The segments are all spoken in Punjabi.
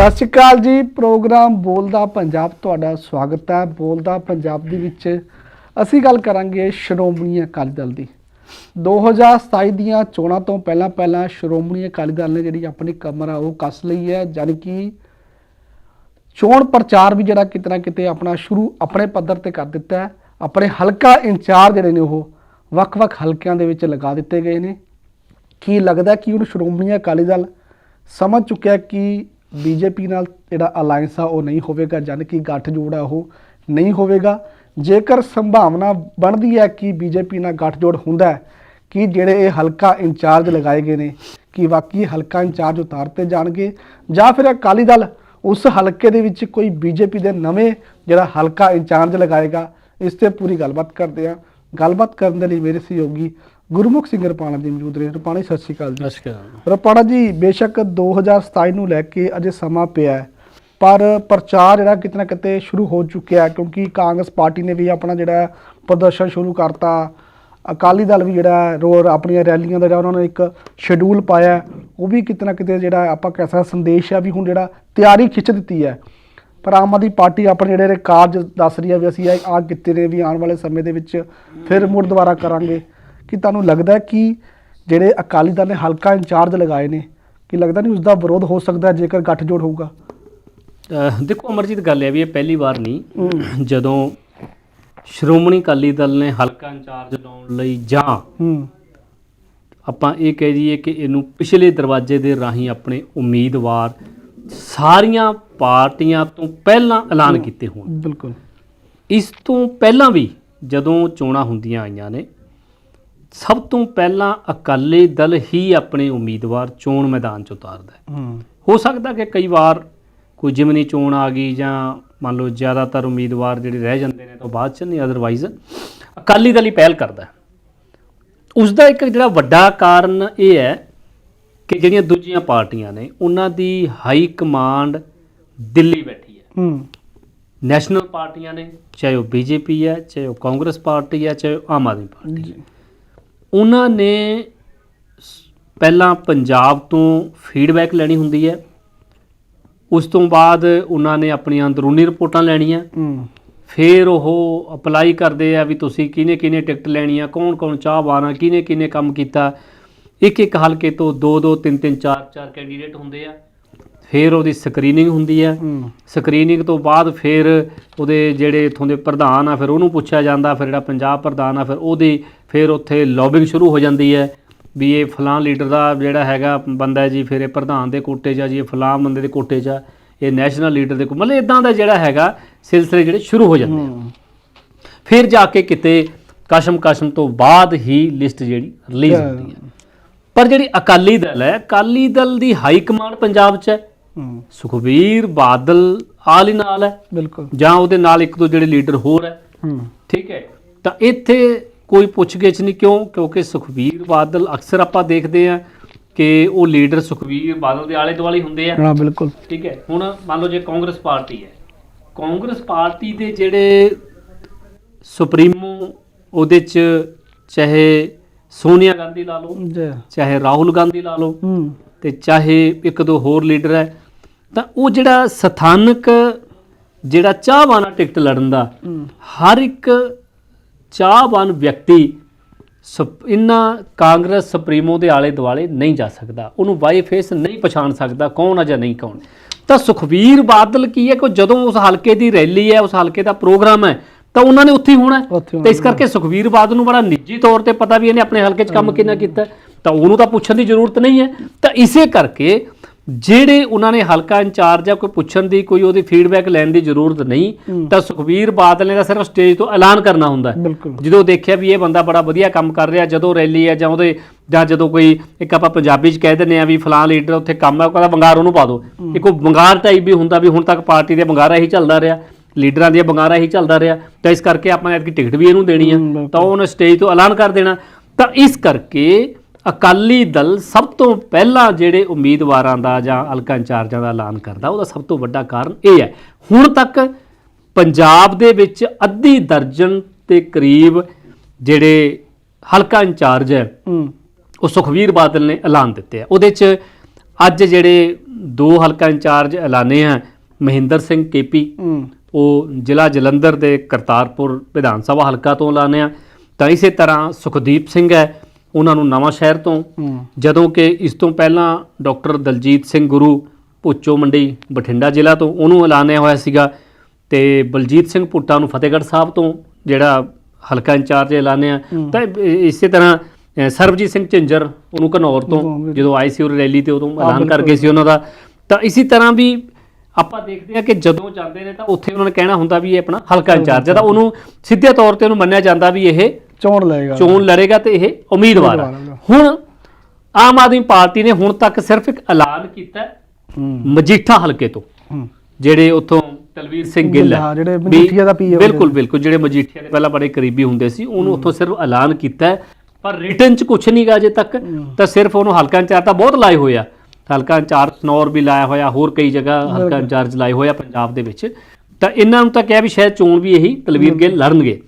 ਸਤਿ ਸ਼੍ਰੀ ਅਕਾਲ ਜੀ। ਪ੍ਰੋਗਰਾਮ ਬੋਲਦਾ ਪੰਜਾਬ ਤੁਹਾਡਾ ਸਵਾਗਤ ਹੈ। ਬੋਲਦਾ ਪੰਜਾਬ ਦੇ ਵਿੱਚ ਅਸੀਂ ਗੱਲ ਕਰਾਂਗੇ ਸ਼੍ਰੋਮਣੀ ਅਕਾਲੀ ਦਲ ਦੀ। 2027 ਦੀਆਂ ਚੋਣਾਂ ਤੋਂ ਪਹਿਲਾਂ ਪਹਿਲਾਂ ਸ਼੍ਰੋਮਣੀ ਅਕਾਲੀ ਦਲ ਨੇ ਜਿਹੜੀ ਆਪਣੀ ਕਮਰ ਆ ਉਹ ਕੱਸ ਲਈ ਹੈ। ਜਾਣੀ ਕਿ ਚੋਣ ਪ੍ਰਚਾਰ ਵੀ ਜਿਹੜਾ ਕਿਤੇ ਨਾ ਕਿਤੇ ਆਪਣਾ ਸ਼ੁਰੂ ਆਪਣੇ ਪੱਧਰ ਤੇ ਕਰ ਦਿੱਤਾ ਹੈ। ਆਪਣੇ ਹਲਕਾ ਇੰਚਾਰਜ ਜਿਹੜੇ ਨੇ ਉਹ ਵੱਖ-ਵੱਖ ਹਲਕਿਆਂ ਦੇ ਵਿੱਚ ਲਗਾ ਦਿੱਤੇ ਗਏ ਨੇ। ਕੀ ਲੱਗਦਾ ਕਿ ਹੁਣ ਸ਼੍ਰੋਮਣੀ ਅਕਾਲੀ ਦਲ ਸਮਝ ਚੁੱਕਿਆ ਕਿ ਬੀਜੇਪੀ ਨਾਲ ਜਿਹੜਾ ਅਲਾਈਅੰਸ ਆ, ਉਹ ਨਹੀਂ ਹੋਵੇਗਾ, ਜਾਣੀ ਕਿ ਗੱਠਜੋੜ ਆ ਉਹ ਨਹੀਂ ਹੋਵੇਗਾ। ਜੇਕਰ ਸੰਭਾਵਨਾ ਬਣਦੀ ਹੈ ਕਿ ਬੀਜੇਪੀ ਨਾਲ ਗੱਠਜੋੜ ਹੁੰਦਾ ਹੈ, ਕਿ ਜਿਹੜੇ ਇਹ ਹਲਕਾ ਇੰਚਾਰਜ ਲਗਾਏ ਗਏ ਨੇ, ਕਿ ਵਾਕਈ ਹਲਕਾ ਇੰਚਾਰਜ ਉਤਾਰਤੇ ਜਾਣਗੇ, ਜਾਂ ਫਿਰ ਅਕਾਲੀ ਦਲ ਉਸ ਹਲਕੇ ਦੇ ਵਿੱਚ ਕੋਈ ਬੀਜੇਪੀ ਦੇ ਨਵੇਂ ਜਿਹੜਾ ਹਲਕਾ ਇੰਚਾਰਜ ਲਗਾਏਗਾ, ਇਸ ਤੇ ਪੂਰੀ ਗੱਲਬਾਤ ਕਰਦੇ ਆ ਗੱਲਬਾਤ ਕਰਨ ਦੇ ਲਈ ਮੇਰੇ ਸਹਿਯੋਗੀ ਗੁਰਮੁਖ ਸਿੰਘ ਰਪਾਣਾ ਜੀ ਮੌਜੂਦ ਨੇ ਰਪਾਣਾ ਜੀ ਸਤਿ ਸ਼੍ਰੀ ਅਕਾਲ ਜੀ। ਨਮਸਕਾਰ ਰਪਾਣਾ ਜੀ ਬੇਸ਼ੱਕ 2027 ਨੂੰ ਲੈ ਕੇ ਅਜੇ ਸਮਾਂ ਪਿਆ ਹੈ ਪਰ ਪ੍ਰਚਾਰ ਜਿਹੜਾ ਕਿਤੇ ਨਾ ਕਿਤੇ ਸ਼ੁਰੂ ਹੋ ਚੁੱਕਿਆ ਹੈ ਕਿਉਂਕਿ ਕਾਂਗਰਸ ਪਾਰਟੀ ਨੇ ਵੀ ਆਪਣਾ ਜਿਹੜਾ ਪ੍ਰਦਰਸ਼ਨ ਸ਼ੁਰੂ ਕਰਤਾ। ਅਕਾਲੀ ਦਲ ਵੀ ਜਿਹੜਾ ਹੈ ਰੋ ਆਪਣੀਆਂ ਰੈਲੀਆਂ ਦਾ ਜਿਹੜਾ ਉਹਨਾਂ ਨੇ ਇੱਕ ਸ਼ੈਡਿਊਲ ਪਾਇਆ ਉਹ ਵੀ ਕਿਤੇ ਨਾ ਕਿਤੇ ਜਿਹੜਾ ਆਪਾਂ ਕਹਿ ਸਕਦੇ ਸੰਦੇਸ਼ ਆ ਵੀ ਹੁਣ ਜਿਹੜਾ ਤਿਆਰੀ ਖਿੱਚ ਦਿੱਤੀ ਹੈ। ਪਰ ਆਮ ਆਦਮੀ ਪਾਰਟੀ ਆਪਣੇ ਜਿਹੜੇ ਕਾਰਜ ਦੱਸ ਰਹੀ ਹੈ ਵੀ ਅਸੀਂ ਆ ਕੀਤੇ ਨੇ ਵੀ ਆਉਣ ਵਾਲੇ ਸਮੇਂ ਦੇ ਵਿੱਚ ਫਿਰ ਮੁੜ ਦੁਬਾਰਾ ਕਰਾਂਗੇ। ਕਿ ਤੁਹਾਨੂੰ ਲੱਗਦਾ ਕਿ ਜਿਹੜੇ ਅਕਾਲੀ ਦਲ ਨੇ ਹਲਕਾ ਇੰਚਾਰਜ ਲਗਾਏ ਨੇ ਕਿ ਲੱਗਦਾ ਨਹੀਂ ਉਸ ਦਾ ਵਿਰੋਧ ਹੋ ਸਕਦਾ ਜੇਕਰ ਗੱਠਜੋੜ ਹੋਊਗਾ? ਦੇਖੋ ਅਮਰਜੀਤ ਗੱਲ ਹੈ ਵੀ ਇਹ ਪਹਿਲੀ ਵਾਰ ਨਹੀਂ। ਜਦੋਂ ਸ਼੍ਰੋਮਣੀ ਅਕਾਲੀ ਦਲ ਨੇ ਹਲਕਾ ਇੰਚਾਰਜ ਲਾਉਣ ਲਈ ਜਾਂ ਆਪਾਂ ਇਹ ਕਹਿ ਦਈਏ ਕਿ ਇਹਨੂੰ ਪਿਛਲੇ ਦਰਵਾਜ਼ੇ ਦੇ ਰਾਹੀਂ ਆਪਣੇ ਉਮੀਦਵਾਰ ਸਾਰੀਆਂ ਪਾਰਟੀਆਂ ਤੋਂ ਪਹਿਲਾਂ ਐਲਾਨ ਕੀਤੇ ਹੋਣ। ਬਿਲਕੁਲ। ਇਸ ਤੋਂ ਪਹਿਲਾਂ ਵੀ ਜਦੋਂ ਚੋਣਾਂ ਹੁੰਦੀਆਂ ਆਈਆਂ ਨੇ ਸਭ ਤੋਂ ਪਹਿਲਾਂ ਅਕਾਲੀ ਦਲ ਹੀ ਆਪਣੇ ਉਮੀਦਵਾਰ ਚੋਣ ਮੈਦਾਨ 'ਚ ਉਤਾਰਦਾ ਹੈ। ਹੂੰ। ਹੋ ਸਕਦਾ ਕਿ ਕਈ ਵਾਰ ਕੋਈ ਜਿਮਨੀ ਚੋਣ ਆ ਗਈ ਜਾਂ ਮੰਨ ਲਓ ਜ਼ਿਆਦਾਤਰ ਉਮੀਦਵਾਰ ਜਿਹੜੇ ਰਹਿ ਜਾਂਦੇ ਨੇ ਤਾਂ ਬਾਅਦ ਚ ਨਹੀਂ ਅਦਰਵਾਈਜ਼ ਅਕਾਲੀ ਦਲ ਹੀ ਪਹਿਲ ਕਰਦਾ ਹੈ। ਉਸ ਦਾ ਇੱਕ ਜਿਹੜਾ ਵੱਡਾ ਕਾਰਨ ਇਹ ਹੈ ਕਿ ਜਿਹੜੀਆਂ ਦੂਜੀਆਂ ਪਾਰਟੀਆਂ ਨੇ ਉਹਨਾਂ ਦੀ ਹਾਈ ਕਮਾਂਡ ਦਿੱਲੀ ਬੈਠੀ ਹੈ। ਹੂੰ। ਨੈਸ਼ਨਲ ਪਾਰਟੀਆਂ ਨੇ ਚਾਹੇ ਉਹ ਬੀਜੇਪੀ ਹੈ ਚਾਹੇ ਉਹ ਕਾਂਗਰਸ ਪਾਰਟੀ ਹੈ ਚਾਹੇ ਉਹ ਆਮ ਆਦਮੀ ਪਾਰਟੀ ਜੀ। ਉਹਨਾਂ ਨੇ ਪਹਿਲਾਂ ਪੰਜਾਬ ਤੋਂ ਫੀਡਬੈਕ ਲੈਣੀ ਹੁੰਦੀ ਹੈ। ਉਸ ਤੋਂ ਬਾਅਦ ਉਹਨਾਂ ਨੇ ਆਪਣੀਆਂ ਅੰਦਰੂਨੀ ਰਿਪੋਰਟਾਂ ਲੈਣੀਆਂ। ਫਿਰ ਉਹ ਅਪਲਾਈ ਕਰਦੇ ਆ ਵੀ ਤੁਸੀਂ ਕਿਹਨੇ ਕਿਹਨੇ ਟਿਕਟ ਲੈਣੀ ਆ ਕੌਣ ਕੌਣ ਚਾਹਵਾਨ ਆ ਕਿਹਨੇ ਕਿਹਨੇ ਕੰਮ ਕੀਤਾ। ਇੱਕ ਇੱਕ ਹਲਕੇ ਤੋਂ ਦੋ ਦੋ ਤਿੰਨ ਤਿੰਨ ਚਾਰ ਚਾਰ ਕੈਂਡੀਡੇਟ ਹੁੰਦੇ ਆ। ਫਿਰ ਉਹਦੀ ਸਕਰੀਨਿੰਗ ਹੁੰਦੀ ਹੂੰ। ਸਕਰੀਨਿੰਗ ਤੋਂ ਬਾਅਦ ਫਿਰ ਉਹਦੇ ਜਿਹੜੇ ਇਥੋਂ ਦੇ ਪ੍ਰਧਾਨ ਆ ਫਿਰ ਉਹਨੂੰ ਪੁੱਛਿਆ ਜਾਂਦਾ ਫਿਰ ਜਿਹੜਾ ਪੰਜਾਬ ਪ੍ਰਧਾਨ ਆ ਫਿਰ ਉਹਦੀ ਫਿਰ ਉੱਥੇ ਲੌਬਿੰਗ ਸ਼ੁਰੂ ਹੋ ਜਾਂਦੀ ਹੈ ਵੀ ਇਹ ਫਲਾਂ ਲੀਡਰ ਦਾ ਜਿਹੜਾ ਹੈਗਾ ਬੰਦਾ ਜੀ ਫਿਰ ਇਹ ਪ੍ਰਧਾਨ ਦੇ ਕੋਟੇ 'ਚ ਆ ਜੀ ਇਹ ਫਲਾਂ ਬੰਦੇ ਦੇ ਕੋਟੇ 'ਚ ਆ ਇਹ ਨੈਸ਼ਨਲ ਲੀਡਰ ਦੇ ਕੋ ਮਤਲਬ ਇਦਾਂ ਦਾ ਜਿਹੜਾ ਹੈਗਾ ਸਿਲਸਿਲੇ ਜਿਹੜੇ ਸ਼ੁਰੂ ਹੋ ਜਾਂਦੇ ਆ। ਫਿਰ ਜਾ ਕੇ ਕਿਤੇ ਕਸ਼ਮ ਕਸ਼ਮ ਤੋਂ ਬਾਅਦ ਹੀ ਲਿਸਟ ਜਿਹੜੀ ਰਿਲੀਜ਼। ਹੁੰਦੀ ਹੈ। ਪਰ ਜਿਹੜੀ ਅਕਾਲੀ ਦਲ ਹੈ ਅਕਾਲੀ ਦਲ ਦੀ ਹਾਈ ਕਮਾਂਡ ਪੰਜਾਬ 'ਚ ਹੈ। ਹੂੰ ਸੁਖਬੀਰ ਬਾਦਲ ਆਲ ਹੀ ਨਾਲ ਹੈ। ਬਿਲਕੁਲ। ਜਾਂ ਉਹਦੇ ਨਾਲ ਇੱਕ ਦੋ ਜਿਹੜੇ ਲੀਡਰ ਹੋਰ ਹੈ। ਹੂੰ। ਠੀਕ ਹੈ। ਤਾਂ ਇੱਥੇ ਕੋਈ ਪੁੱਛਗਿੱਛ ਨਹੀਂ ਕਿਉਂ? ਕਿਉਂਕਿ ਸੁਖਬੀਰ ਬਾਦਲ ਅਕਸਰ ਆਪਾਂ ਦੇਖਦੇ ਆ ਕਿ ਉਹ ਲੀਡਰ ਸੁਖਬੀਰ ਬਾਦਲ ਦੇ ਆਲੇ ਦੁਆਲੇ ਹੁੰਦੇ ਆ। ਹਾਂ ਬਿਲਕੁਲ। ਠੀਕ ਹੈ। ਹੁਣ ਮੰਨ ਲਓ ਜੇ ਕਾਂਗਰਸ ਪਾਰਟੀ ਹੈ। ਕਾਂਗਰਸ ਪਾਰਟੀ ਦੇ ਜਿਹੜੇ ਸੁਪਰੀਮੋ ਉਹਦੇ ਚ ਚਾਹੇ ਸੋਨੀਆ ਗਾਂਧੀ ਲਾ ਲਓ ਚਾਹੇ ਰਾਹੁਲ ਗਾਂਧੀ ਲਾ ਲਓ ਹੂੰ। ਤੇ ਚਾਹੇ ਇੱਕ ਦੋ ਹੋਰ ਲੀਡਰ ਹੈ ਤਾਂ ਉਹ ਜਿਹੜਾ ਸਥਾਨਕ ਜਿਹੜਾ ਚਾਹਵਾਨਾ ਟਿਕਟ ਲੜਨ ਦਾ ਹਰ ਇੱਕ ਚਾਹਵਾਨ ਵਿਅਕਤੀ ਇਨ੍ਹਾਂ ਕਾਂਗਰਸ ਸੁਪਰੀਮੋ ਦੇ ਆਲੇ ਦੁਆਲੇ ਨਹੀਂ ਜਾ ਸਕਦਾ। ਉਹਨੂੰ ਬਾਈ ਫੇਸ ਨਹੀਂ ਪਛਾਣ ਸਕਦਾ ਕੌਣ ਆ ਜਾਂ ਨਹੀਂ ਕੌਣ। ਤਾਂ ਸੁਖਵੀਰ ਬਾਦਲ ਕੀ ਹੈ ਕਿ ਜਦੋਂ ਉਸ ਹਲਕੇ ਦੀ ਰੈਲੀ ਹੈ ਉਸ ਹਲਕੇ ਦਾ ਪ੍ਰੋਗਰਾਮ ਹੈ ਤਾਂ ਉਹਨਾਂ ਨੇ ਉੱਥੇ ਹੋਣਾ ਤੇ ਇਸ ਕਰਕੇ ਸੁਖਵੀਰ ਬਾਦਲ ਨੂੰ ਬੜਾ ਨਿੱਜੀ ਤੌਰ ਤੇ ਪਤਾ ਵੀ ਇਹਨੇ ਆਪਣੇ ਹਲਕੇ 'ਚ ਕੰਮ ਕਿੰਨਾ ਕੀਤਾ ਤਾਂ ਉਹਨੂੰ ਤਾਂ ਪੁੱਛਣ ਦੀ ਜ਼ਰੂਰਤ ਨਹੀਂ ਹੈ। ਤਾਂ ਇਸੇ ਕਰਕੇ ਜਿਹੜੇ ਉਹਨਾਂ ਨੇ ਹਲਕਾ ਇੰਚਾਰਜ ਆ ਕੋਈ ਪੁੱਛਣ ਦੀ ਕੋਈ ਉਹਦੀ ਫੀਡਬੈਕ ਲੈਣ ਦੀ ਜ਼ਰੂਰਤ ਨਹੀਂ। ਤਾਂ ਸੁਖਵੀਰ ਬਾਦਲ ਨੇ ਤਾਂ ਸਿਰਫ ਸਟੇਜ ਤੋਂ ਐਲਾਨ ਕਰਨਾ ਹੁੰਦਾ। ਜਦੋਂ ਦੇਖਿਆ ਵੀ ਇਹ ਬੰਦਾ ਬੜਾ ਵਧੀਆ ਕੰਮ ਕਰ ਰਿਹਾ ਜਦੋਂ ਰੈਲੀ ਹੈ ਜਾਂ ਉਹਦੇ ਜਾਂ ਜਦੋਂ ਕੋਈ ਇੱਕ ਆਪਾਂ ਪੰਜਾਬੀ 'ਚ ਕਹਿ ਦਿੰਦੇ ਆ ਵੀ ਫਲਾਂ ਲੀਡਰ ਉੱਥੇ ਕੰਮ ਹੈ ਉਹ ਕਹਿੰਦਾ ਬੰਗਾਰ ਉਹਨੂੰ ਪਾ ਦਿਓ। ਇੱਕ ਉਹ ਬੰਗਾਰ ਟਾਈਪ ਵੀ ਹੁੰਦਾ ਵੀ ਹੁਣ ਤੱਕ ਪਾਰਟੀ ਦੇ ਬੰਗਾਰਾ ਹੀ ਚੱਲਦਾ ਰਿਹਾ ਲੀਡਰਾਂ ਦੀਆਂ ਬੰਗਾਰਾ ਹੀ ਚੱਲਦਾ ਰਿਹਾ ਤਾਂ ਇਸ ਕਰਕੇ ਆਪਾਂ ਐਤਕੀ ਟਿਕਟ ਵੀ ਇਹਨੂੰ ਦੇਣੀ ਆ। ਤਾਂ ਉਹਨੇ ਸਟੇਜ ਤੋਂ ਐਲਾਨ ਕਰ ਦੇਣਾ। ਤਾਂ ਇਸ ਕਰਕੇ ਅਕਾਲੀ ਦਲ ਸਭ ਤੋਂ ਪਹਿਲਾਂ ਜਿਹੜੇ ਉਮੀਦਵਾਰਾਂ ਦਾ ਜਾਂ ਹਲਕਾ ਇੰਚਾਰਜਾਂ ਦਾ ਐਲਾਨ ਕਰਦਾ ਉਹਦਾ ਸਭ ਤੋਂ ਵੱਡਾ ਕਾਰਨ ਇਹ ਹੈ। ਹੁਣ ਤੱਕ ਪੰਜਾਬ ਦੇ ਵਿੱਚ ਅੱਧੀ ਦਰਜਨ ਦੇ ਕਰੀਬ ਜਿਹੜੇ ਹਲਕਾ ਇੰਚਾਰਜ ਹੈ ਉਹ ਸੁਖਵੀਰ ਬਾਦਲ ਨੇ ਐਲਾਨ ਦਿੱਤੇ ਆ। ਉਹਦੇ ਚ ਅੱਜ ਜਿਹੜੇ ਦੋ ਹਲਕਾ ਇੰਚਾਰਜ ਐਲਾਨੇ ਆ ਮਹਿੰਦਰ ਸਿੰਘ ਕੇਪੀ ਉਹ ਜ਼ਿਲ੍ਹਾ ਜਲੰਧਰ ਦੇ ਕਰਤਾਰਪੁਰ ਵਿਧਾਨ ਸਭਾ ਹਲਕਾ ਤੋਂ ਐਲਾਨੇ ਆ। ਤਾਂ ਇਸੇ ਤਰ੍ਹਾਂ ਸੁਖਦੀਪ ਸਿੰਘ ਹੈ ਉਹਨਾਂ ਨੂੰ ਨਵਾਂ ਸ਼ਹਿਰ ਤੋਂ ਜਦੋਂ ਕਿ ਇਸ ਤੋਂ ਪਹਿਲਾਂ ਡਾਕਟਰ ਦਲਜੀਤ ਸਿੰਘ ਗੁਰੂ ਭੁੱਚੋ ਮੰਡੀ ਬਠਿੰਡਾ ਜ਼ਿਲ੍ਹਾ ਤੋਂ ਉਹਨੂੰ ਐਲਾਨਿਆ ਹੋਇਆ ਸੀਗਾ ਤੇ ਬਲਜੀਤ ਸਿੰਘ ਭੁੱਟਾ ਨੂੰ ਫਤਿਹਗੜ੍ਹ ਸਾਹਿਬ ਤੋਂ ਜਿਹੜਾ ਹਲਕਾ ਇੰਚਾਰਜ ਐਲਾਨਿਆ। ਤਾਂ ਇਸੇ ਤਰ੍ਹਾਂ ਸਰਬਜੀਤ ਸਿੰਘ ਝਿੰਜਰ ਉਹਨੂੰ ਘਨੌਰ ਤੋਂ। ਜਦੋਂ ਆਏ ਸੀ ਉਹ ਰੈਲੀ ਤੇ ਉਦੋਂ ਐਲਾਨ ਕਰ। ਗਏ ਸੀ ਉਹਨਾਂ ਦਾ ਤਾਂ ਇਸੇ ਤਰ੍ਹਾਂ ਵੀ ਆਪਾਂ ਦੇਖਦੇ ਆ ਕਿ ਜਦੋਂ ਜਾਂਦੇ ਨੇ ਤਾਂ ਉੱਥੇ ਉਹਨਾਂ ਨੇ ਕਹਿਣਾ ਹੁੰਦਾ ਵੀ ਇਹ ਆਪਣਾ ਹਲਕਾ ਇੰਚਾਰਜ ਹੈ ਤਾਂ ਉਹਨੂੰ ਸਿੱਧੇ ਤੌਰ ਤੇ ਉਹਨੂੰ ਮੰਨਿਆ ਜਾਂਦਾ ਵੀ ਇਹ ਚੋਣ ਲਏਗਾ। ਚੋਣ ਲੜੇਗਾ ਤੇ ਇਹ ਉਮੀਦਵਾਰ ਹੈ ਹੁਣ ਆਮ ਆਦਮੀ ਪਾਰਟੀ ਨੇ ਹੁਣ ਤੱਕ ਸਿਰਫ ਇੱਕ ਐਲਾਨ ਕੀਤਾ ਮਜੀਠਾ ਹਲਕੇ ਤੋਂ ਜਿਹੜੇ ਉੱਥੋਂ ਤਲਵੀਰ ਸਿੰਘ ਗਿੱਲ ਹਾਂ, ਜਿਹੜੇ ਮਜੀਠੀਆ ਦਾ PA ਬਿਲਕੁਲ ਬਿਲਕੁਲ ਜਿਹੜੇ ਮਜੀਠੀਆ ਦੇ ਪਹਿਲਾਂ ਬੜੇ ਕਰੀਬੀ ਹੁੰਦੇ ਸੀ ਉਹਨੂੰ ਉੱਥੋਂ ਸਿਰਫ ਐਲਾਨ ਕੀਤਾ ਪਰ ਰਿਟਰਨ ਚ ਕੁਝ ਨਹੀਂਗਾ ਅਜੇ ਤੱਕ ਤਾਂ ਸਿਰਫ ਉਹਨੂੰ ਹਲਕਾ ਇੰਚਾਰਜ ਤਾਂ ਬਹੁਤ ਲਾਏ ਹੋਏ ਆ। ਹਲਕਾ ਇੰਚਾਰਜ ਸਨੌਰ ਵੀ ਲਾਇਆ ਹੋਇਆ ਹੋਰ ਕਈ ਜਗ੍ਹਾ ਹਲਕਾ। ਇੰਚਾਰਜ ਲਾਏ ਹੋਏ ਆ ਪੰਜਾਬ ਦੇ ਵਿੱਚ। ਤਾਂ ਇਹਨਾਂ ਨੂੰ ਤਾਂ ਕਿਹਾ ਵੀ ਸ਼ਾਇਦ ਚੋਣ ਵੀ ਇਹੀ ਤਲਵੀਰ ਗਿੱਲ ਲੜਨਗੇ।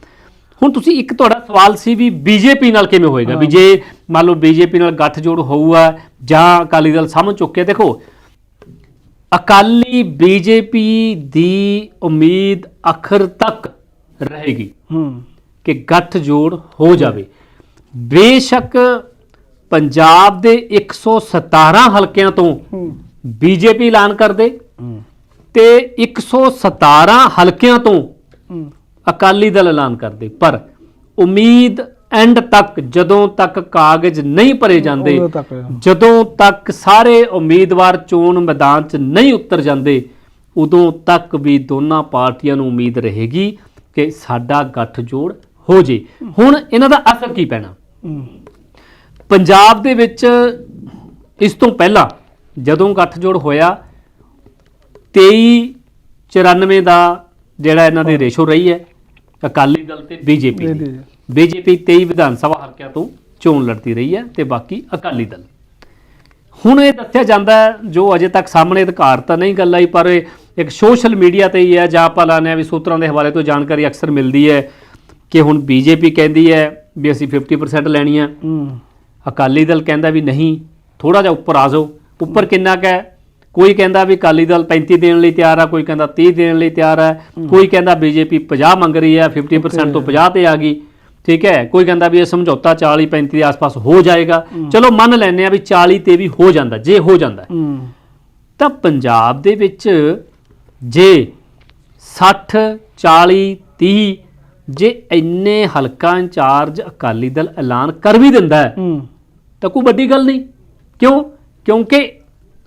ਹੁਣ ਤੁਸੀਂ ਇੱਕ ਤੁਹਾਡਾ ਸਵਾਲ ਸੀ ਵੀ ਬੀਜੇਪੀ ਨਾਲ ਕਿਵੇਂ ਹੋਏਗਾ? ਵੀ ਜੇ ਮੰਨ ਲਓ ਬੀਜੇਪੀ ਨਾਲ ਗੱਠਜੋੜ ਹੋਊਗਾ ਜਾਂ ਅਕਾਲੀ ਦਲ ਸਾਹਮਣੇ ਚੁੱਕੇ ਦੇਖੋ ਅਕਾਲੀ ਬੀਜੇਪੀ ਦੀ ਉਮੀਦ ਅਖਰ ਤੱਕ ਰਹੇਗੀ ਹੂੰ। ਕਿ ਗੱਠਜੋੜ ਹੋ ਜਾਵੇ। ਬੇਸ਼ੱਕ ਪੰਜਾਬ ਦੇ 117 ਹਲਕਿਆਂ ਤੋਂ ਬੀਜੇਪੀ ਐਲਾਨ ਕਰ ਦੇ ਤੇ 117 ਹਲਕਿਆਂ ਤੋਂ ਅਕਾਲੀ ਦਲ ਐਲਾਨ ਕਰਦੇ ਪਰ ਉਮੀਦ ਐਂਡ ਤੱਕ ਜਦੋਂ ਤੱਕ ਕਾਗਜ਼ ਨਹੀਂ ਭਰੇ ਜਾਂਦੇ ਜਦੋਂ ਤੱਕ ਸਾਰੇ ਉਮੀਦਵਾਰ ਚੋਣ ਮੈਦਾਨ 'ਚ ਨਹੀਂ ਉਤਰ ਜਾਂਦੇ ਉਦੋਂ ਤੱਕ ਵੀ ਦੋਨਾਂ ਪਾਰਟੀਆਂ ਨੂੰ ਉਮੀਦ ਰਹੇਗੀ ਕਿ ਸਾਡਾ ਗੱਠਜੋੜ ਹੋ ਜੇ। ਹੁਣ ਇਹਨਾਂ ਦਾ ਅਸਰ ਕੀ ਪੈਣਾ? ਪੰਜਾਬ ਦੇ ਵਿੱਚ ਇਸ ਤੋਂ ਪਹਿਲਾਂ ਜਦੋਂ ਗੱਠਜੋੜ ਹੋਇਆ 2394 ਦਾ ਜਿਹੜਾ ਇਹਨਾਂ ਦੀ ਰੇਸ਼ੋ ਰਹੀ ਹੈ ਅਕਾਲੀ ਦਲ ਤੇ ਬੀਜੇਪੀ ਦੇ। ਬੀਜੇਪੀ 23 ਵਿਧਾਨ ਸਭਾ ਹਲਕਿਆਂ ਤੋਂ ਚੋਣ ਲੜਦੀ ਰਹੀ ਹੈ ਤੇ ਬਾਕੀ ਅਕਾਲੀ ਦਲ। ਹੁਣ ਇਹ ਦੱਸਿਆ ਜਾਂਦਾ ਜੋ ਅਜੇ ਤੱਕ ਸਾਹਮਣੇ ਅਧਿਕਾਰ ਤਾਂ ਨਹੀਂ ਗੱਲ ਆਈ ਪਰ ਇੱਕ ਸੋਸ਼ਲ ਮੀਡੀਆ ਤੇ ਹੀ ਹੈ ਜਾਂ ਆਪਾਂ ਹਾਂ ਵੀ ਸੂਤਰਾਂ ਦੇ ਹਵਾਲੇ ਤੋਂ ਜਾਣਕਾਰੀ ਅਕਸਰ ਮਿਲਦੀ ਹੈ ਕਿ ਹੁਣ ਬੀਜੇਪੀ ਕਹਿੰਦੀ ਹੈ ਵੀ ਅਸੀਂ 50% ਲੈਣੀ ਆ ਅਕਾਲੀ ਦਲ ਕਹਿੰਦਾ ਵੀ ਨਹੀਂ ਥੋੜਾ ਜਿਹਾ ਉੱਪਰ ਆ ਜਾਓ। ਉੱਪਰ ਕਿੰਨਾ ਕੁ ਕੋਈ ਕਹਿੰਦਾ ਵੀ ਅਕਾਲੀ ਦਲ 35 ਦੇਣ ਲਈ ਤਿਆਰ ਆ ਕੋਈ ਕਹਿੰਦਾ 30 ਦੇਣ ਲਈ ਤਿਆਰ ਹੈ। ਕੋਈ ਕਹਿੰਦਾ ਬੀਜੇਪੀ 50 ਮੰਗ ਰਹੀ ਹੈ 50% ਤੋਂ 50 ਤੇ ਆ ਗਈ ਠੀਕ ਹੈ? ਕੋਈ ਕਹਿੰਦਾ ਵੀ ਇਹ ਸਮਝੌਤਾ 40 35 ਦੇ ਆਸ-ਪਾਸ ਹੋ ਜਾਏਗਾ। ਚਲੋ ਮੰਨ ਲੈਂਦੇ ਆ ਵੀ 40 ਤੇ ਵੀ ਹੋ ਜਾਂਦਾ ਜੇ ਹੋ ਜਾਂਦਾ। ਤਾਂ ਪੰਜਾਬ ਦੇ ਵਿੱਚ ਜੇ 60 40 30 ਜੇ ਇੰਨੇ ਹਲਕਾ ਇੰਚਾਰਜ ਅਕਾਲੀ ਦਲ ਐਲਾਨ ਕਰ ਵੀ ਦਿੰਦਾ ਹੂੰ। ਤਾਂ ਕੋਈ ਵੱਡੀ ਗੱਲ ਨਹੀਂ। ਕਿਉਂ? ਕਿਉਂਕਿ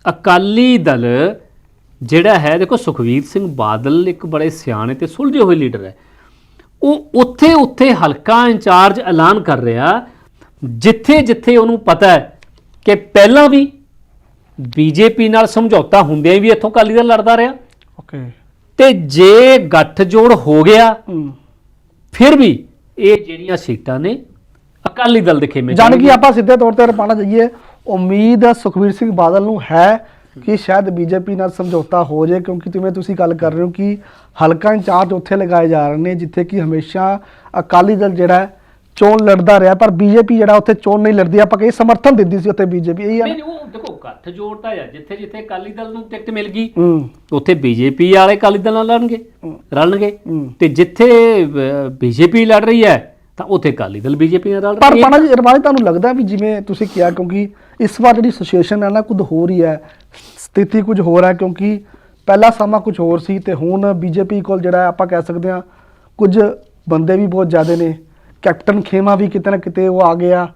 ਅਕਾਲੀ ਦਲ ਜਿਹੜਾ ਹੈ ਦੇਖੋ ਸੁਖਵੀਰ ਸਿੰਘ ਬਾਦਲ ਇੱਕ ਬੜੇ ਸਿਆਣੇ ਤੇ ਸੁਲਝੇ ਹੋਏ ਲੀਡਰ ਹੈ। ਉਹ ਉੱਥੇ ਉੱਥੇ ਹਲਕਾ ਇੰਚਾਰਜ ਐਲਾਨ ਕਰ ਰਿਹਾ ਜਿੱਥੇ ਜਿੱਥੇ ਉਹਨੂੰ ਪਤਾ ਹੈ ਕਿ ਪਹਿਲਾਂ ਵੀ ਬੀਜੇਪੀ ਨਾਲ ਸਮਝੌਤਾ ਹੁੰਦਿਆਂ ਵੀ ਇੱਥੋਂ ਅਕਾਲੀ ਦਲ ਲੜਦਾ ਰਿਹਾ। ਓਕੇ ਤੇ ਜੇ ਗੱਠਜੋੜ ਹੋ ਗਿਆ ਫਿਰ ਵੀ ਇਹ ਜਿਹੜੀਆਂ ਸੀਟਾਂ ਨੇ ਅਕਾਲੀ ਦਲ ਦੇ ਖੇਮੇ ਜਾਣ ਕਿ ਆਪਾਂ ਸਿੱਧੇ ਤੌਰ ਤੇ ਰਪਾਣਾ ਜਾਈਏ ਉਮੀਦ ਸੁਖਵੀਰ ਸਿੰਘ ਬਾਦਲ ਨੂੰ ਹੈ ਕਿ ਸ਼ਾਇਦ ਬੀਜੇਪੀ ਨਾਲ ਸਮਝੌਤਾ ਹੋ ਜਾਏ ਕਿਉਂਕਿ ਜਿਵੇਂ ਤੁਸੀਂ ਗੱਲ ਕਰ ਰਹੇ ਹੋ ਕਿ ਹਲਕਾ ਇੰਚਾਰਜ ਉੱਥੇ ਲਗਾਏ ਜਾ ਰਹੇ ਨੇ ਜਿੱਥੇ ਕਿ ਹਮੇਸ਼ਾ ਅਕਾਲੀ ਦਲ ਜਿਹੜਾ ਹੈ, ਚੋਣ ਲੜਦਾ ਰਿਹਾ ਪਰ ਬੀਜੇਪੀ ਜਿਹੜਾ ਉੱਥੇ ਚੋਣ ਨਹੀਂ ਲੜਦੀ ਆਪਾਂ ਕਹੀ ਸਮਰਥਨ ਦਿੰਦੀ ਸੀ ਉੱਥੇ ਬੀਜੇਪੀ ਇਹ ਹੈ ਨਹੀਂ ਉਹ ਦੇਖੋ ਗੱਠ ਜੋੜਦਾ ਆ ਜਿੱਥੇ ਜਿੱਥੇ ਅਕਾਲੀ ਦਲ ਨੂੰ ਟਿਕਟ ਮਿਲ ਗਈ ਹੂੰ ਉੱਥੇ ਬੀਜੇਪੀ ਵਾਲੇ ਅਕਾਲੀ ਦਲ ਨਾਲ ਲੜਨਗੇ ਹੂੰ। ਰਲਣਗੇ ਹੂੰ। ਤੇ ਜਿੱਥੇ ਬੀਜੇਪੀ ਲੜ ਰਹੀ ਹੈ ਤਾਂ ਉੱਥੇ ਅਕਾਲੀ ਦਲ ਬੀਜੇਪੀ ਨਾਲ ਰਲ ਪਰ ਹੈ ਪਾਣਾ ਜੀ ਰਵਾਜ ਤੁਹਾਨੂੰ ਲੱਗਦਾ ਵੀ ਜਿਵੇਂ ਤੁਸੀਂ ਕਿਹਾ ਕਿਉਂਕਿ ਇਸ ਵਾਰ ਜਿਹੜੀ ਸਿਚੁਏਸ਼ਨ ਹੈ ਨਾ ਕੁਝ ਹੋ ਰਹੀ ਹੈ। ਸਥਿਤੀ ਕੁਝ ਹੋਰ ਹੈ ਕਿਉਂਕਿ ਪਹਿਲਾ ਸਮਾਂ ਕੁਝ ਹੋਰ ਸੀ ਤੇ ਹੁਣ ਬੀਜੇਪੀ ਕੋਲ ਜਿਹੜਾ ਹੈ ਆਪਾਂ ਕਹਿ ਸਕਦੇ ਹਾਂ ਕੁਝ ਬੰਦੇ ਵੀ ਬਹੁਤ ਜ਼ਿਆਦੇ ਨੇ। ਕੈਪਟਨ ਖੇਮਾ ਵੀ ਕਿਤੇ ਨਾ ਕਿਤੇ ਉਹ ਆ ਗਿਆ।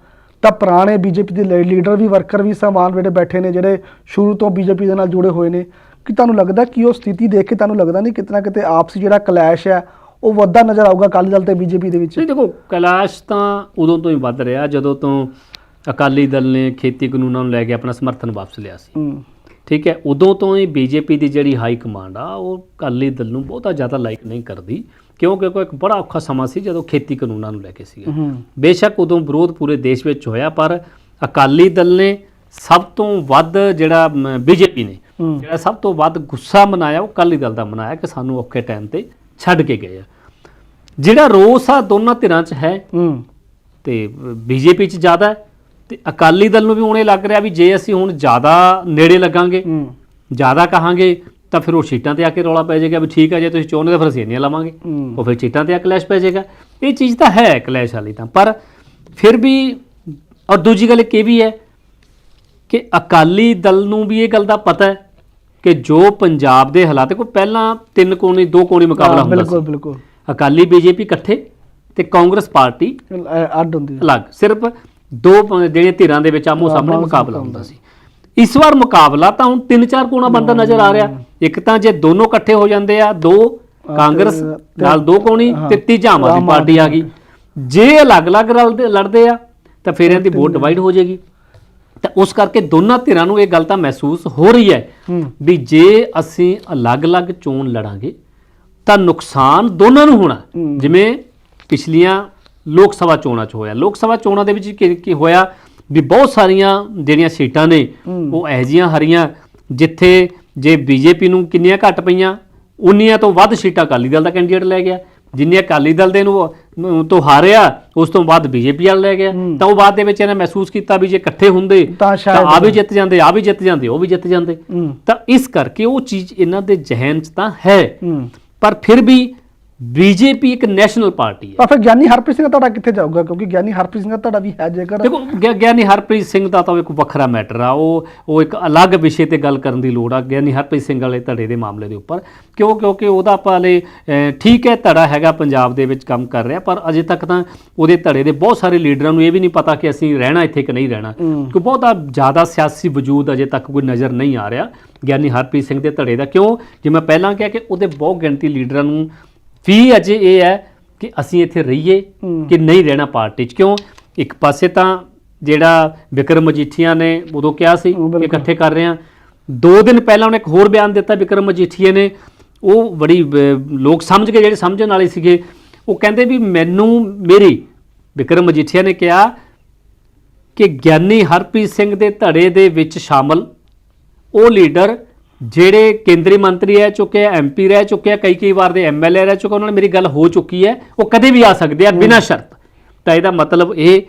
ਤਾਂ ਪੁਰਾਣੇ ਬੀਜੇਪੀ ਦੇ ਲੀਡਰ ਵੀ ਵਰਕਰ ਵੀ ਸਮਾਨ ਜਿਹੜੇ ਬੈਠੇ ਨੇ ਜਿਹੜੇ ਸ਼ੁਰੂ ਤੋਂ ਬੀਜੇਪੀ ਦੇ ਨਾਲ ਜੁੜੇ ਹੋਏ ਨੇ। ਕਿ ਤੁਹਾਨੂੰ ਲੱਗਦਾ ਕਿ ਉਹ ਸਥਿਤੀ ਦੇਖ ਕੇ ਤੁਹਾਨੂੰ ਲੱਗਦਾ ਨਹੀਂ ਕਿਤੇ ਨਾ ਕਿਤੇ ਆਪਸੀ ਜਿਹੜਾ ਕਲੈਸ਼ ਹੈ ਉਹ ਵੱਧਦਾ ਨਜ਼ਰ ਆਊਗਾ ਅਕਾਲੀ ਦਲ ਤੇ ਬੀਜੇਪੀ ਦੇ ਵਿੱਚ। ਨਹੀਂ ਦੇਖੋ ਕੈਲਾਸ਼ ਤਾਂ ਉਦੋਂ ਤੋਂ ਹੀ ਵੱਧ ਰਿਹਾ ਜਦੋਂ ਤੋਂ ਅਕਾਲੀ ਦਲ ਨੇ ਖੇਤੀ ਕਾਨੂੰਨਾਂ ਨੂੰ ਲੈ ਕੇ ਆਪਣਾ ਸਮਰਥਨ ਵਾਪਸ ਲਿਆ ਸੀ। ਹੂੰ। ਠੀਕ ਹੈ ਉਦੋਂ ਤੋਂ ਹੀ ਬੀਜੇਪੀ ਦੀ ਜਿਹੜੀ ਹਾਈ ਕਮਾਂਡ ਆ ਉਹ ਅਕਾਲੀ ਦਲ ਨੂੰ ਬਹੁਤਾ ਜ਼ਿਆਦਾ ਲਾਈਕ ਨਹੀਂ ਕਰਦੀ ਕਿਉਂਕਿ ਕੋਈ ਇੱਕ ਬੜਾ ਔਖਾ ਸਮਾਂ ਸੀ ਜਦੋਂ ਖੇਤੀ ਕਾਨੂੰਨਾਂ ਨੂੰ ਲੈ ਕੇ ਸੀਗਾ। ਹੂੰ। ਬੇਸ਼ੱਕ ਉਦੋਂ ਵਿਰੋਧ ਪੂਰੇ ਦੇਸ਼ ਵਿੱਚ ਹੋਇਆ ਪਰ ਅਕਾਲੀ ਦਲ ਨੇ ਸਭ ਤੋਂ ਵੱਧ ਜਿਹੜਾ ਬੀਜੇਪੀ ਨੇ ਜਿਹੜਾ ਸਭ ਤੋਂ ਵੱਧ ਗੁੱਸਾ ਮਨਾਇਆ ਉਹ ਅਕਾਲੀ ਦਲ ਦਾ ਮਨਾਇਆ ਕਿ ਸਾਨੂੰ ਔਖੇ ਟਾਈਮ ਤੇ ਛੱਡ ਕੇ ਗਏ ਆ। ਜਿਹੜਾ ਰੋਸ ਆ ਦੋਨਾਂ ਧਿਰਾਂ 'ਚ ਹੈ ਹੂੰ। ਤੇ ਬੀਜੇਪੀ 'ਚ ਜ਼ਿਆਦਾ ਹੈ ਤੇ ਅਕਾਲੀ ਦਲ ਨੂੰ ਵੀ ਹੁਣ ਇਹ ਲੱਗ ਰਿਹਾ ਵੀ ਜੇ ਅਸੀਂ ਹੁਣ ਜ਼ਿਆਦਾ ਨੇੜੇ ਲੱਗਾਂਗੇ ਹੂੰ। ਜ਼ਿਆਦਾ ਕਹਾਂਗੇ ਤਾਂ ਫਿਰ ਉਹ ਸੀਟਾਂ ਤੇ ਆ ਕੇ ਰੌਲਾ ਪੈ ਜਾਏਗਾ ਵੀ ਠੀਕ ਹੈ ਜੇ ਤੁਸੀਂ ਚਾਹੁੰਦੇ ਤਾਂ ਫਿਰ ਅਸੀਂ ਇੰਨੀਆਂ ਲਵਾਂਗੇ। ਹੂੰ। ਉਹ ਫਿਰ ਸੀਟਾਂ ਤੇ ਆ ਕਲੈਸ਼ ਪੈ ਜਾਏਗਾ। ਇਹ ਚੀਜ਼ ਤਾਂ ਹੈ ਕਲੈਸ਼ ਵਾਲੀ ਤਾਂ ਪਰ ਫਿਰ ਵੀ ਔਰ ਦੂਜੀ ਗੱਲ ਇੱਕ ਇਹ ਵੀ ਹੈ ਕਿ ਅਕਾਲੀ ਦਲ ਨੂੰ ਵੀ ਇਹ ਗੱਲ ਦਾ ਪਤਾ ਹੈ ਕਿ ਜੋ ਪੰਜਾਬ ਦੇ ਹਾਲਾਤ ਕੋਈ ਪਹਿਲਾਂ ਤਿੰਨ ਕੋਣੀ ਦੋ ਕੋਣੀ ਮੁਕਾਬਲਾ ਹੁੰਦਾ ਬਿਲਕੁਲ ਸੀ। ਬਿਲਕੁਲ। ਅਕਾਲੀ ਬੀਜੇਪੀ ਇਕੱਠੇ ਤੇ ਕਾਂਗਰਸ ਪਾਰਟੀ ਅੱਡ ਹੁੰਦੀ ਹੈ ਅਲੱਗ। ਸਿਰਫ ਦੋ ਜਿਹੜੀਆਂ ਧਿਰਾਂ ਦੇ ਵਿੱਚ ਆਮੋ ਸਾਹਮਣੇ ਮੁਕਾਬਲਾ ਹੁੰਦਾ ਸੀ। ਇਸ ਵਾਰ ਮੁਕਾਬਲਾ ਤਾਂ ਹੁਣ ਤਿੰਨ ਚਾਰ ਕੋਣਾ ਬੰਦਾ ਨਜ਼ਰ ਆ ਰਿਹਾ। ਇੱਕ ਤਾਂ ਜੇ ਦੋਨੋਂ ਇਕੱਠੇ ਹੋ ਜਾਂਦੇ ਆ ਦੋ ਕਾਂਗਰਸ ਨਾਲ ਦੋ ਕੋਣੀ ਤੇ ਤੀਜਾ ਆਮ ਆਦਮੀ ਪਾਰਟੀ ਆ ਗਈ। ਜੇ ਅਲੱਗ-ਅਲੱਗ ਲੜਦੇ ਆ ਤਾਂ ਫਿਰ ਦੀ ਵੋਟ ਡਿਵਾਈਡ ਹੋ ਜਾਏਗੀ। ਤਾਂ ਉਸ ਕਰਕੇ ਦੋਨਾਂ ਧਿਰਾਂ ਨੂੰ ਇਹ ਗੱਲ ਤਾਂ ਮਹਿਸੂਸ ਹੋ ਰਹੀ ਹੈ ਵੀ ਜੇ ਅਸੀਂ ਅਲੱਗ-ਅਲੱਗ ਚੋਣ ਲੜਾਂਗੇ ਤਾਂ ਨੁਕਸਾਨ ਦੋਨਾਂ ਨੂੰ ਹੋਣਾ। ਜਿਵੇਂ ਪਿਛਲੀਆਂ ਲੋਕ ਸਭਾ ਚੋਣਾਂ 'ਚ ਹੋਇਆ ਲੋਕ ਸਭਾ ਚੋਣਾਂ ਦੇ ਵਿੱਚ ਕੀ ਕੀ ਹੋਇਆ ਵੀ ਬਹੁਤ ਸਾਰੀਆਂ ਜਿਹੜੀਆਂ ਸੀਟਾਂ ਨੇ। ਉਹ ਇਹੋ ਜਿਹੀਆਂ ਹਰੀਆਂ ਜਿੱਥੇ ਜੇ ਬੀਜੇਪੀ ਨੂੰ ਕਿੰਨੀਆਂ ਘੱਟ ਪਈਆਂ ਉਨੀਆਂ ਤੋਂ ਵੱਧ ਸੀਟਾਂ ਅਕਾਲੀ ਦਲ ਦਾ ਕੈਂਡੀਡੇਟ ਲੈ ਗਿਆ ਜਿੰਨੀਆਂ ਅਕਾਲੀ ਦਲ ਦੇ ਨੂੰ ਨੂੰ ਤੋਂ ਹਾਰਿਆ ਉਸ ਤੋਂ ਬਾਅਦ ਬੀਜੇਪੀ ਵਾਲ ਲੈ ਗਿਆ। ਤਾਂ ਉਹ ਬਾਅਦ ਦੇ ਵਿੱਚ ਇਹਨੇ ਮਹਿਸੂਸ ਕੀਤਾ ਵੀ ਜੇ ਇਕੱਠੇ ਹੁੰਦੇ ਤਾਂ ਆ ਵੀ ਜਿੱਤ ਜਾਂਦੇ ਆ ਵੀ ਜਿੱਤ ਜਾਂਦੇ ਉਹ ਵੀ ਜਿੱਤ ਜਾਂਦੇ। ਤਾਂ ਇਸ ਕਰਕੇ ਉਹ ਚੀਜ਼ ਇਹਨਾਂ ਦੇ ਜ਼ਿਹਨ 'ਚ ਤਾਂ ਹੂੰ। ਪਰ ਫਿਰ ਵੀ ਬੀਜੇਪੀ ਇੱਕ ਨੈਸ਼ਨਲ ਪਾਰਟੀ ਹੈ। ਤਾਂ ਫਿਰ ਗਿਆਨੀ ਹਰਪ੍ਰੀਤ ਸਿੰਘ ਦਾ ਤੁਹਾਡਾ ਕਿੱਥੇ ਜਾਊਗਾ? ਕਿਉਂਕਿ ਗਿਆਨੀ ਹਰਪ੍ਰੀਤ ਸਿੰਘ ਦਾ ਤੁਹਾਡਾ ਵੀ ਹੈ ਜੇਕਰ। ਦੇਖੋ ਗਿ- ਗਿਆਨੀ ਹਰਪ੍ਰੀਤ ਸਿੰਘ ਦਾ ਤਾਂ ਇੱਕ ਵੱਖਰਾ ਮੈਟਰ ਆ। ਉਹ ਉਹ ਇੱਕ ਅਲੱਗ ਵਿਸ਼ੇ ਤੇ ਗੱਲ ਕਰਨ ਦੀ ਲੋੜ ਆ ਗਿਆਨੀ ਹਰਪ੍ਰੀਤ ਸਿੰਘ ਵਾਲੇ ਧੜੇ ਦੇ ਮਾਮਲੇ ਦੇ ਉੱਪਰ। ਕਿਉਂ? ਕਿਉਂਕਿ ਉਹਦਾ ਆਪਾਂ ਹਲੇ ਅਹ, ਠੀਕ ਹੈ ਧੜਾ ਹੈਗਾ ਪੰਜਾਬ ਦੇ ਵਿੱਚ ਕੰਮ ਕਰ ਰਿਹਾ ਪਰ ਅਜੇ ਤੱਕ ਤਾਂ ਉਹਦੇ ਧੜੇ ਦੇ ਬਹੁਤ ਸਾਰੇ ਲੀਡਰਾਂ ਨੂੰ ਇਹ ਵੀ ਨਹੀਂ ਪਤਾ ਕਿ ਅਸੀਂ ਰਹਿਣਾ ਇੱਥੇ ਕਿ ਨਹੀਂ ਰਹਿਣਾ। ਕਿ ਬਹੁਤਾ ਜ਼ਿਆਦਾ ਸਿਆਸੀ ਵਜੂਦ ਅਜੇ ਤੱਕ ਕੋਈ ਨਜ਼ਰ ਨਹੀਂ ਆ ਰਿਹਾ ਗਿਆਨੀ ਹਰਪ੍ਰੀਤ ਸਿੰਘ ਦੇ ਧੜੇ ਦਾ। ਕਿਉਂ? ਜਿਵੇਂ ਮੈਂ ਪਹਿਲਾਂ ਕਿਹਾ ਕਿ ਉਹਦੇ ਬਹੁਤ ਗਿਣਤੀ ਲੀਡਰਾਂ ਨੂੰ ਵੀ ਅਜੇ ਇਹ ਹੈ ਕਿ ਅਸੀਂ ਇੱਥੇ ਰਹੀਏ। ਕਿ ਨਹੀਂ ਰਹਿਣਾ ਪਾਰਟੀ 'ਚ ਕਿਉਂ ਇੱਕ ਪਾਸੇ ਤਾਂ ਜਿਹੜਾ ਵਿਕਰਮ ਮਜੀਠੀਆ ਨੇ ਉਦੋਂ ਕਿਹਾ ਸੀ ਕਿ। ਇਕੱਠੇ ਕਰ ਰਹੇ ਹਾਂ ਦੋ ਦਿਨ ਪਹਿਲਾਂ ਉਹਨੇ ਇੱਕ ਹੋਰ ਬਿਆਨ ਦਿੱਤਾ ਵਿਕਰਮ ਮਜੀਠੀਆ ਨੇ ਉਹ ਬੜੀ ਲੋਕ ਸਮਝ ਕੇ ਜਿਹੜੇ ਸਮਝਣ ਵਾਲੇ ਸੀਗੇ ਉਹ ਕਹਿੰਦੇ ਵੀ ਮੈਨੂੰ ਮੇਰੀ ਵਿਕਰਮ ਮਜੀਠੀਆ ਨੇ ਕਿਹਾ ਕਿ ਗਿਆਨੀ ਹਰਪ੍ਰੀਤ ਸਿੰਘ ਦੇ ਧੜੇ ਦੇ ਵਿੱਚ ਸ਼ਾਮਲ ਉਹ ਲੀਡਰ ਜਿਹੜੇ ਕੇਂਦਰੀ ਮੰਤਰੀ ਰਹਿ ਚੁੱਕੇ ਆ ਐਮਪੀ ਰਹਿ ਚੁੱਕੇ ਆ ਕਈ ਕਈ ਵਾਰ ਦੇ ਐਮਐਲਏ ਰਹਿ ਚੁੱਕੇ ਉਹਨਾਂ ਨਾਲ ਮੇਰੀ ਗੱਲ ਹੋ ਚੁੱਕੀ ਹੈ ਉਹ ਕਦੇ ਵੀ ਆ ਸਕਦੇ ਆ ਬਿਨਾਂ ਸ਼ਰਤ। ਤਾਂ ਇਹਦਾ ਮਤਲਬ ਇਹ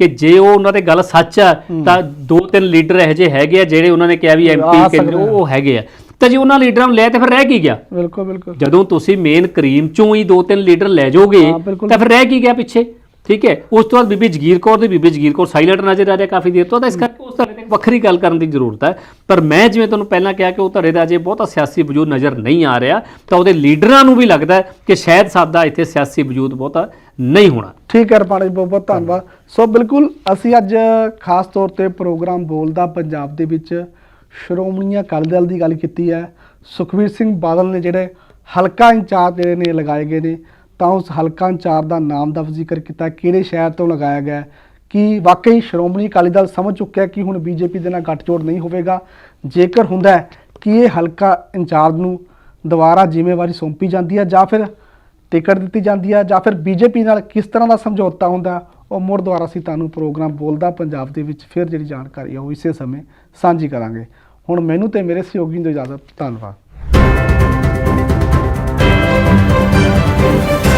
ਕਿ ਜੇ ਉਹ ਉਹਨਾਂ ਦੇ ਗੱਲ ਸੱਚ ਆ ਤਾਂ ਦੋ ਤਿੰਨ ਲੀਡਰ ਇਹੋ ਜਿਹੇ ਹੈਗੇ ਆ ਜਿਹੜੇ ਉਹਨਾਂ ਨੇ ਕਿਹਾ ਵੀ ਐਮਪੀ ਕੇਂਦਰ। ਉਹ ਹੈਗੇ ਆ। ਤਾਂ ਜੇ ਉਹਨਾਂ ਲੀਡਰਾਂ ਨੂੰ ਲੈ ਤੇ ਫਿਰ ਰਹਿ ਕੀ ਗਿਆ? ਬਿਲਕੁਲ ਬਿਲਕੁਲ। ਜਦੋਂ ਤੁਸੀਂ ਮੇਨ ਕਰੀਮ ਚੋਂ ਹੀ ਦੋ ਤਿੰਨ ਲੀਡਰ ਲੈ ਜਾਓਗੇ। ਤਾਂ ਫਿਰ ਰਹਿ ਕੀ ਗਿਆ ਪਿੱਛੇ? ਠੀਕ ਹੈ? ਉਸ ਤੋਂ ਬਾਅਦ ਬੀਬੀ ਜਗੀਰ ਕੌਰ ਦੀ, ਬੀਬੀ ਜਗੀਰ ਕੌਰ ਸਾਈਲੈਂਟ ਨਜ਼ਰ ਆ ਰਿਹਾ ਕਾਫੀ ਦੇਰ ਤੋਂ, ਤਾਂ ਇਸ ਕਰਕੇ ਉਸ ਧੜੇ ਤੇ ਵੱਖਰੀ ਗੱਲ ਕਰਨ ਦੀ ਜ਼ਰੂਰਤ ਹੈ। ਪਰ ਮੈਂ ਜਿਵੇਂ ਤੁਹਾਨੂੰ ਪਹਿਲਾਂ ਕਿਹਾ ਕਿ ਉਹ ਧੜੇ ਦਾ ਅਜੇ ਬਹੁਤਾ ਸਿਆਸੀ ਵਜੂਦ ਨਜ਼ਰ ਨਹੀਂ ਆ ਰਿਹਾ, ਤਾਂ ਉਹਦੇ ਲੀਡਰਾਂ ਨੂੰ ਵੀ ਲੱਗਦਾ ਕਿ ਸ਼ਾਇਦ ਸਾਡਾ ਇੱਥੇ ਸਿਆਸੀ ਵਜੂਦ ਬਹੁਤਾ ਨਹੀਂ ਹੋਣਾ। ਠੀਕ ਹੈ ਰਪਾਣੀ ਬਹੁਤ ਬਹੁਤ ਧੰਨਵਾਦ। ਸੋ ਬਿਲਕੁਲ ਅਸੀਂ ਅੱਜ ਖਾਸ ਤੌਰ ਤੇ ਪ੍ਰੋਗਰਾਮ ਬੋਲਦਾ ਪੰਜਾਬ ਦੇ ਵਿੱਚ ਸ਼੍ਰੋਮਣੀ ਅਕਾਲੀ ਦਲ ਦੀ ਗੱਲ ਕੀਤੀ ਹੈ। ਸੁਖਵੀਰ ਸਿੰਘ ਬਾਦਲ ਨੇ ਜਿਹੜੇ ਹਲਕਾ ਇੰਚਾਰਜ ਜਿਹੜੇ ਨੇ ਲਗਾਏ ਗਏ ਨੇ ਤਾਂ ਉਸ ਹਲਕਾ ਇੰਚਾਰਜ ਦਾ ਨਾਮ ਦਾ ਜ਼ਿਕਰ ਕੀਤਾ, ਕਿਹੜੇ ਸ਼ਹਿਰ ਤੋਂ ਲਗਾਇਆ ਗਿਆ ਕਿ ਵਾਕਈ ਸ਼੍ਰੋਮਣੀ ਅਕਾਲੀ ਦਲ ਸਮਝ ਚੁੱਕਿਆ ਕਿ ਹੁਣ ਬੀਜੇਪੀ ਦੇ ਨਾਲ ਗੱਠਜੋੜ ਨਹੀਂ ਹੋਵੇਗਾ? ਜੇਕਰ ਹੁੰਦਾ ਕਿ ਇਹ ਹਲਕਾ ਇੰਚਾਰਜ ਨੂੰ ਦੁਬਾਰਾ ਜ਼ਿੰਮੇਵਾਰੀ ਸੌਂਪੀ ਜਾਂਦੀ ਹੈ ਜਾਂ ਫਿਰ ਟਿਕਟ ਦਿੱਤੀ ਜਾਂਦੀ ਹੈ ਜਾਂ ਫਿਰ ਬੀਜੇਪੀ ਨਾਲ ਕਿਸ ਤਰ੍ਹਾਂ ਦਾ ਸਮਝੌਤਾ ਹੁੰਦਾ ਉਹ ਮੁੜ ਦੁਆਰਾ ਅਸੀਂ ਤੁਹਾਨੂੰ ਪ੍ਰੋਗਰਾਮ ਬੋਲਦਾ ਪੰਜਾਬ ਦੇ ਵਿੱਚ ਫਿਰ ਜਿਹੜੀ ਜਾਣਕਾਰੀ ਆ ਉਹ ਇਸੇ ਸਮੇਂ ਸਾਂਝੀ ਕਰਾਂਗੇ। ਹੁਣ ਮੈਨੂੰ ਤੇ ਮੇਰੇ ਸਹਿਯੋਗੀ ਨੂੰ ਇਜਾਜ਼ਤ, ਧੰਨਵਾਦ। Thank you.